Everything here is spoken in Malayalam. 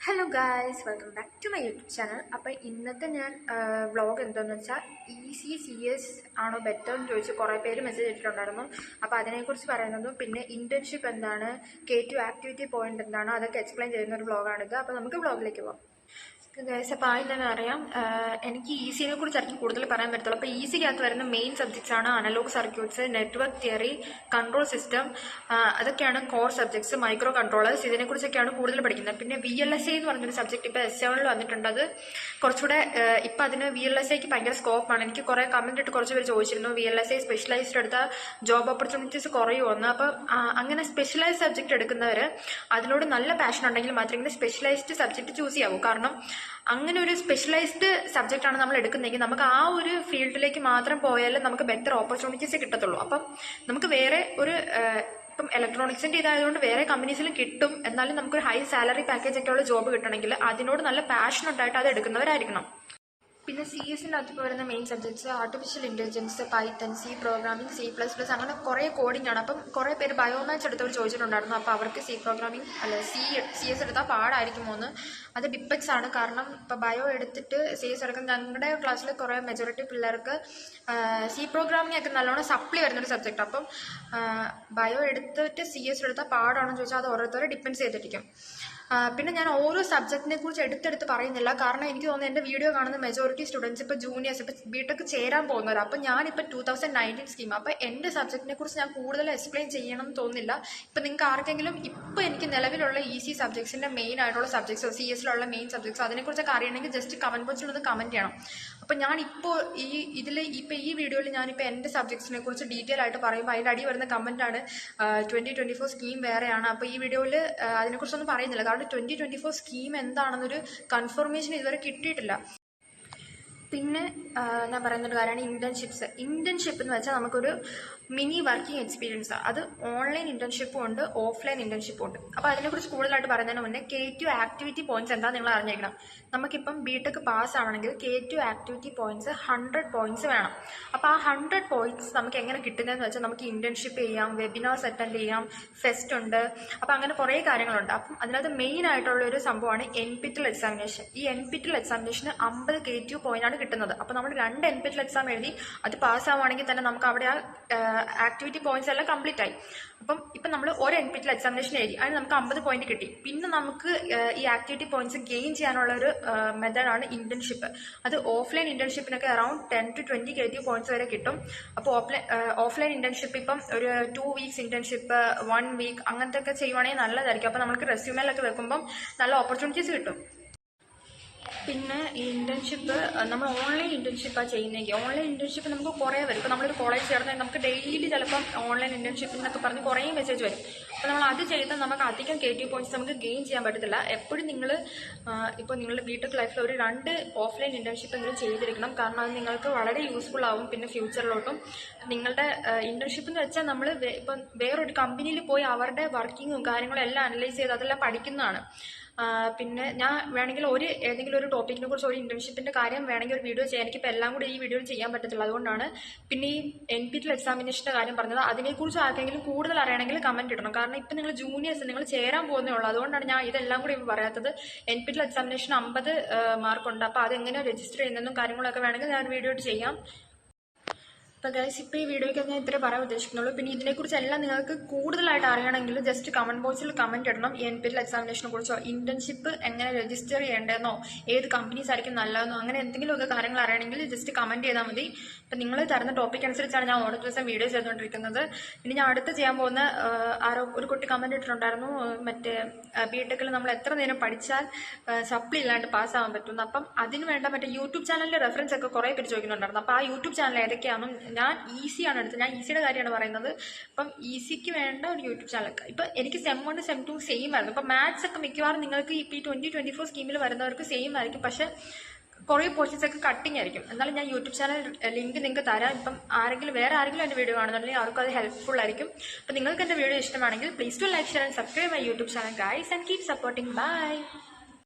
Hello guys welcome back to my YouTube channel അപ്പോൾ ഇന്നത്തെ ഞാൻ വ്ളോഗ് എന്താണെന്ന് വെച്ചാൽ ഇ സി സി എസ് ആണോ ബെറ്റർ എന്ന് ചോദിച്ച് കുറേ പേര് മെസ്സേജ് ഇട്ടിട്ടുണ്ടായിരുന്നു. അപ്പോൾ അതിനെക്കുറിച്ച് പറയുന്നതും പിന്നെ ഇന്റേൺഷിപ്പ് എന്താണ് കെ ടു ആക്ടിവിറ്റി പോയിന്റ് എന്താണ് അതൊക്കെ എക്സ്പ്ലെയിൻ ചെയ്യുന്ന ഒരു വ്ളോഗാണിത് അപ്പോൾ നമുക്ക് വ്ളോഗിലേക്ക് പോകാം അപ്പോൾ ആദ്യം തന്നെ അറിയാം എനിക്ക് ഇ സിനെ കുറിച്ചായിരിക്കും കൂടുതൽ പറയാൻ പറ്റത്തുള്ളൂ അപ്പോൾ ഇ സിക്കകത്ത് വരുന്ന മെയിൻ സബ്ജക്ട്സ് ആണ് analog circuits network theory control system അതൊക്കെയാണ് കോർ സബ്ജക്ട്സ് മൈക്രോ കൺട്രോളേഴ്സ് ഇതിനെക്കുറിച്ചൊക്കെയാണ് കൂടുതൽ പഠിക്കുന്നത്. പിന്നെ വി എൽ എസ് ഐ എന്ന് പറഞ്ഞൊരു സബ്ജക്ട് ഇപ്പോൾ എസ് സെവനിൽ വന്നിട്ടുണ്ട് അത് കുറച്ചുകൂടെ ഇപ്പൊ അതിന് വി എൽ എസ് ഐക്ക് ഭയങ്കര സ്കോപ്പാണ് എനിക്ക് കുറേ കമന്റ് ഇട്ട് കുറച്ച് പേര് ചോദിച്ചിരുന്നു V L S I specialized എടുത്ത ജോബ് ഓപ്പർച്യൂണിറ്റീസ് കുറയുമെന്ന് അപ്പം ആഹ് അങ്ങനെ സ്പെഷ്യലൈസ് സബ്ജക്ട് എടുക്കുന്നവർ അതിനോട് നല്ല പാഷൻ ഉണ്ടെങ്കിൽ മാത്രമേ സ്പെഷ്യലൈസ്ഡ് സബ്ജക്ട് ചൂസ് ചെയ്യാവൂ. കാരണം അങ്ങനെ ഒരു സ്പെഷ്യലൈസ്ഡ് സബ്ജക്റ്റ് ആണ് നമ്മൾ എടുക്കുന്നതെങ്കിൽ നമുക്ക് ആ ഒരു ഫീൽഡിലേക്ക് മാത്രം പോയാലും നമുക്ക് ബെറ്റർ ഓപ്പർച്യൂണിറ്റീസ് കിട്ടത്തുള്ളൂ. അപ്പം നമുക്ക് വേറെ ഒരു ഇപ്പം ഇലക്ട്രോണിക്സിന്റെ ഇതായതുകൊണ്ട് വേറെ കമ്പനീസിലും കിട്ടും. എന്നാലും നമുക്കൊരു ഹൈ സാലറി പാക്കേജ് ഒക്കെ ഉള്ള ജോബ് കിട്ടണമെങ്കിൽ അതിനോട് നല്ല പാഷൻ ഉണ്ടായിട്ട് അത് എടുക്കുന്നവരായിരിക്കണം. പിന്നെ സി എസിന്റെ അകത്ത് വരുന്ന main subjects artificial intelligence Python C programming C plus plus അങ്ങനെ കുറേ കോഡിംഗ് ആണ്. അപ്പം കുറേ പേര് ബയോമാച്ച് എടുത്തവർ ചോദിച്ചിട്ടുണ്ടായിരുന്നു. അപ്പോൾ അവർക്ക് സി പ്രോഗ്രാമിംഗ് അല്ല സി സി എസ് എടുത്താൽ പാടായിരിക്കുമോ എന്ന്. അത് ഡിപ്പെക്സ് ആണ്. കാരണം ഇപ്പോൾ ബയോ എടുത്തിട്ട് സി എസ് എടുക്കുന്ന ഞങ്ങളുടെ ക്ലാസ്സിൽ കുറേ മെജോറിറ്റി പിള്ളേർക്ക് സി പ്രോഗ്രാമിംഗ് ഒക്കെ നല്ലോണം സപ്ലി വരുന്നൊരു സബ്ജക്റ്റ് അപ്പം ബയോ എടുത്തിട്ട് സി എസ് എടുത്താൽ പാടാണെന്ന് ചോദിച്ചാൽ അത് ഓരോരുത്തരെ ഡിപ്പെൻസ് ചെയ്തിരിക്കും. പിന്നെ ഞാൻ ഓരോ സബ്ജക്റ്റിനെ കുറിച്ച് എടുത്തെടുത്ത് പറയുന്നില്ല. കാരണം എനിക്ക് തോന്നുന്നു എന്റെ വീഡിയോ കാണുന്ന മെജോറിറ്റി സ്റ്റുഡൻസ് ഇപ്പോൾ ജൂനിയേഴ്സ് ഇപ്പോൾ ബിടെക് ചേരാൻ പോകുന്നവർ അപ്പോൾ ഞാനിപ്പോൾ ടൂ തൗസൻഡ് നയന്റീൻ സ്കീം അപ്പോൾ എന്റെ സബ്ജക്റ്റിനെ കുറിച്ച് ഞാൻ കൂടുതൽ എക്സ്പ്ലെയിൻ ചെയ്യണം എന്ന് തോന്നുന്നില്ല. ഇപ്പോൾ നിങ്ങൾക്ക് ആർക്കെങ്കിലും ഇപ്പോൾ എനിക്ക് നിലവിലുള്ള ഈസി സബ്ജക്ട്സിന്റെ മെയിൻ ആയിട്ടുള്ള സബ്ജക്ട്സ് സി എസിലുള്ള മെയിൻ സബ്ജക്ട്സ് അതിനെക്കുറിച്ചൊക്കെ അറിയണമെങ്കിൽ ജസ്റ്റ് കമന്റ് ബോക്സിൽ ഒന്ന് കമന്റ് ചെയ്യണം. അപ്പോൾ ഇപ്പോൾ ഈ ഇതിൽ ഇപ്പോൾ ഈ വീഡിയോയിൽ ഞാനിപ്പോൾ എന്റെ സബ്ജക്ട്സിനെ കുറിച്ച് ഡീറ്റെയിൽ ആയിട്ട് പറയുമ്പോൾ അതിന്റെ അടി വരുന്ന കമന്റാണ് ട്വന്റി ട്വന്റി ഫോർ സ്കീം വേറെയാണ്. അപ്പോൾ ഈ വീഡിയോയിൽ അതിനെക്കുറിച്ചൊന്നും പറയുന്നില്ല. കാരണം ട്വന്റി ട്വന്റി ഫോർ സ്കീം എന്താണെന്നൊരു കൺഫർമേഷൻ ഇതുവരെ കിട്ടിയിട്ടില്ല. പിന്നെ ഞാൻ പറയുന്നൊരു കാര്യമാണ് ഇന്റേൺഷിപ്സ് ഇന്റേൺഷിപ്പ് എന്ന് വെച്ചാൽ നമുക്കൊരു മിനി വർക്കിംഗ് എക്സ്പീരിയൻസ്. അത് ഓൺലൈൻ ഇന്റേൺഷിപ്പും ഉണ്ട് ഓഫ്ലൈൻ ഇന്റേൺഷിപ്പും ഉണ്ട്. അപ്പോൾ അതിനെക്കുറിച്ച് കൂടുതലായിട്ട് പറയുന്നതിന് മുന്നേ കെ ടു ആക്ടിവിറ്റി പോയിന്റ്സ് എന്താ നിങ്ങൾ അറിഞ്ഞേക്കണം. നമുക്കിപ്പം ബി ടെക് പാസ് ആവണമെങ്കിൽ K to activity points hundred points വേണം. അപ്പോൾ ആ ഹൺഡ്രഡ് പോയിന്റ്സ് നമുക്ക് എങ്ങനെ കിട്ടുന്നതെന്ന് വെച്ചാൽ നമുക്ക് ഇന്റേൺഷിപ്പ് ചെയ്യാം വെബിനാർസ് അറ്റൻഡ് ചെയ്യാം ഫെസ്റ്റ് ഉണ്ട്. അപ്പോൾ അങ്ങനെ കുറേ കാര്യങ്ങളുണ്ട്. അപ്പം അതിനകത്ത് മെയിൻ ആയിട്ടുള്ള ഒരു സംഭവമാണ് എൻ പിറ്റൽ എക്സാമിനേഷൻ ഈ എൻ പിറ്റൽ എക്സാമിനേഷന് അമ്പത് കെ ടു പോയിന്റ് ആണ് കിട്ടുന്നത്. അപ്പോൾ നമ്മൾ രണ്ട് എൻ പിറ്റൽ എക്സാം എഴുതി അത് പാസ്സാവുകയാണെങ്കിൽ തന്നെ നമുക്ക് അവിടെ ആ ആക്ടിവിറ്റി പോയിന്റ്സ് എല്ലാം കംപ്ലീറ്റ് ആയി. അപ്പം ഇപ്പം നമ്മൾ ഒരു എൻ പിറ്റിൽ എക്സാമിനേഷൻ എഴുതി അതിന് നമുക്ക് അമ്പത് പോയിന്റ് കിട്ടി. പിന്നെ നമുക്ക് ഈ ആക്ടിവിറ്റി പോയിന്റ്സ് ഗെയിൻ ചെയ്യാനുള്ള ഒരു മെത്തേഡാണ് ഇന്റേൺഷിപ്പ് അത് offline ഇന്റേൺഷിപ്പിനൊക്കെ around ten to twenty K points വരെ കിട്ടും. അപ്പോൾ ഓഫ്ലൈൻ ഓഫ്ലൈൻ ഇന്റേൺഷിപ്പ് ഇപ്പം ഒരു two weeks internship one week അങ്ങനത്തെ ഒക്കെ ചെയ്യുവാണെങ്കിൽ നല്ലതായിരിക്കും. അപ്പൊ നമുക്ക് റെസ്യൂമേലൊക്കെ വെക്കുമ്പോൾ നല്ല ഓപ്പർച്യൂണിറ്റീസ് കിട്ടും. പിന്നെ ഇന്റേൺഷിപ്പ് നമ്മൾ ഓൺലൈൻ ഇന്റേൺഷിപ്പാണ് ചെയ്യുന്നതെങ്കിൽ ഓൺലൈൻ ഇന്റേൺഷിപ്പ് നമുക്ക് കുറേ വരും. ഇപ്പോൾ നമ്മളൊരു കോളേജ് ചേർന്നാൽ നമുക്ക് ഡെയിലി ചിലപ്പം ഓൺലൈൻ ഇന്റേൺഷിപ്പ് എന്നൊക്കെ പറഞ്ഞ് കുറേ മെസ്സേജ് വരും. അപ്പോൾ നമ്മൾ അത് ചെയ്താൽ നമുക്ക് അധികം കെ ടി പോയിന്റ്സ് നമുക്ക് ഗെയിൻ ചെയ്യാൻ പറ്റത്തില്ല. എപ്പോഴും നിങ്ങൾ ഇപ്പോൾ നിങ്ങളുടെ ബിടെക് ലൈഫിൽ ഒരു രണ്ട് ഓഫ്ലൈൻ ഇന്റേൺഷിപ്പ് എങ്കിലും ചെയ്തിരിക്കണം. കാരണം അത് നിങ്ങൾക്ക് വളരെ യൂസ്ഫുൾ ആവും. പിന്നെ ഫ്യൂച്ചറിലോട്ടും നിങ്ങളുടെ ഇന്റേൺഷിപ്പ് എന്ന് വെച്ചാൽ നമ്മൾ ഇപ്പം വേറൊരു കമ്പനിയിൽ പോയി അവരുടെ വർക്കിങ്ങും കാര്യങ്ങളും എല്ലാം അനലൈസ് ചെയ്ത് അതെല്ലാം പഠിക്കുന്നതാണ്. പിന്നെ ഞാൻ വേണമെങ്കിൽ ഒരു ഏതെങ്കിലും ഒരു ടോപ്പിക്കിനെ കുറിച്ച് ഒരു ഇന്റേൺഷിപ്പിന്റെ കാര്യം വേണമെങ്കിൽ ഒരു വീഡിയോ ചെയ്യാം. എനിക്കിപ്പോൾ എല്ലാം കൂടി ഈ വീഡിയോ ചെയ്യാൻ പറ്റത്തില്ല. അതുകൊണ്ടാണ് പിന്നെ ഈ എൻ പി ടി എക്സാമിനേഷന്റെ കാര്യം പറഞ്ഞത്. അതിനെക്കുറിച്ച് ആർക്കെങ്കിലും കൂടുതൽ അറിയണമെങ്കിൽ കമന്റ് ഇടണം. കാരണം ഇപ്പം നിങ്ങൾ ജൂനിയേഴ്സ് നിങ്ങൾ ചേരാൻ പോകുന്നേ ഉള്ളൂ. അതുകൊണ്ടാണ് ഞാൻ ഇതെല്ലാം കൂടി പറയാത്തത്. എൻ പി ടി എക്സാമിനേഷൻ അമ്പത് മാർക്കുണ്ട് അപ്പോൾ അതെങ്ങനെ രജിസ്റ്റർ ചെയ്യുന്നതെന്നും കാര്യങ്ങളൊക്കെ വേണമെങ്കിൽ ഞാൻ വീഡിയോ ചെയ്യാം. അപ്പോൾ ഗൈസ് ഇപ്പോൾ ഈ വീഡിയോയ്ക്ക് ഞാൻ ഇത്രേ പറയാൻ ഉദ്ദേശിക്കുന്നുള്ളൂ. പിന്നെ ഇതിനെക്കുറിച്ചെല്ലാം നിങ്ങൾക്ക് കൂടുതലായിട്ട് അറിയണമെങ്കിൽ ജസ്റ്റ് കമന്റ് ബോക്സിൽ കമന്റ് ഇടണം. എൻ പി എൽ എക്സാമിനേഷനെ കുറിച്ചോ ഇന്റേൺഷിപ്പ് എങ്ങനെ രജിസ്റ്റർ ചെയ്യേണ്ടതെന്നോ ഏത് കമ്പനീസ് ആയിരിക്കും നല്ലതെന്നോ അങ്ങനെ എന്തെങ്കിലുമൊക്കെ കാര്യങ്ങൾ അറിയണമെങ്കിൽ ജസ്റ്റ് കമന്റ് ചെയ്താൽ മതി. അപ്പം നിങ്ങൾ തരുന്ന ടോപ്പിക് അനുസരിച്ചാണ് ഞാൻ ഓരോ ദിവസം വീഡിയോ ചെയ്തുകൊണ്ടിരിക്കുന്നത്. ഇനി ഞാൻ അടുത്ത് ചെയ്യാൻ പോകുന്ന ആരോ ഒരു കുട്ടി കമന്റ് ഇട്ടിട്ടുണ്ടായിരുന്നു. മറ്റേ ബി ടെക്കിൽ നമ്മൾ എത്ര നേരം പഠിച്ചാൽ സപ്ലി ഇല്ലാണ്ട് പാസ്സാവാൻ പറ്റുന്നു അപ്പം അതിന് വേണ്ട മറ്റേ യൂട്യൂബ് ചാനലിന്റെ റെഫറൻസ് ഒക്കെ കുറേ പേര് ചോദിക്കുന്നുണ്ടായിരുന്നു. അപ്പോൾ ആ യൂട്യൂബ് ചാനൽ ഏതൊക്കെയാണെന്നും ഞാൻ ഈസിയാണ് എടുത്തത്. ഞാൻ ഈസിയുടെ കാര്യമാണ് പറയുന്നത്. അപ്പം ഈസിക്ക് വേണ്ട ഒരു യൂട്യൂബ് ചാനൽ ഇപ്പം എനിക്ക് sem one sem two same ആയിരുന്നു. ഇപ്പം മാത്സ് ഒക്കെ മിക്കവാറും നിങ്ങൾക്ക് ഇപ്പം ഈ ട്വന്റി ട്വന്റി ഫോർ സ്കീമിൽ വരുന്നവർക്ക് സെയിം ആയിരിക്കും. പക്ഷെ കുറേ പോർഷൻസ് ഒക്കെ കട്ടിങ് ആയിരിക്കും. എന്നാലും ഞാൻ യൂട്യൂബ് ചാനൽ ലിങ്ക് നിങ്ങൾക്ക് തരാം. ഇപ്പം ആരെങ്കിലും വേറെ ആരെങ്കിലും എന്റെ വീഡിയോ കാണുന്നുണ്ടെങ്കിൽ അവർക്ക് അത് ഹെൽപ്ഫുൾ ആയിരിക്കും. അപ്പം നിങ്ങൾക്ക് എന്റെ വീഡിയോ ഇഷ്ടമാണെങ്കിൽ please to like share and subscribe my YouTube channel guys and keep supporting bye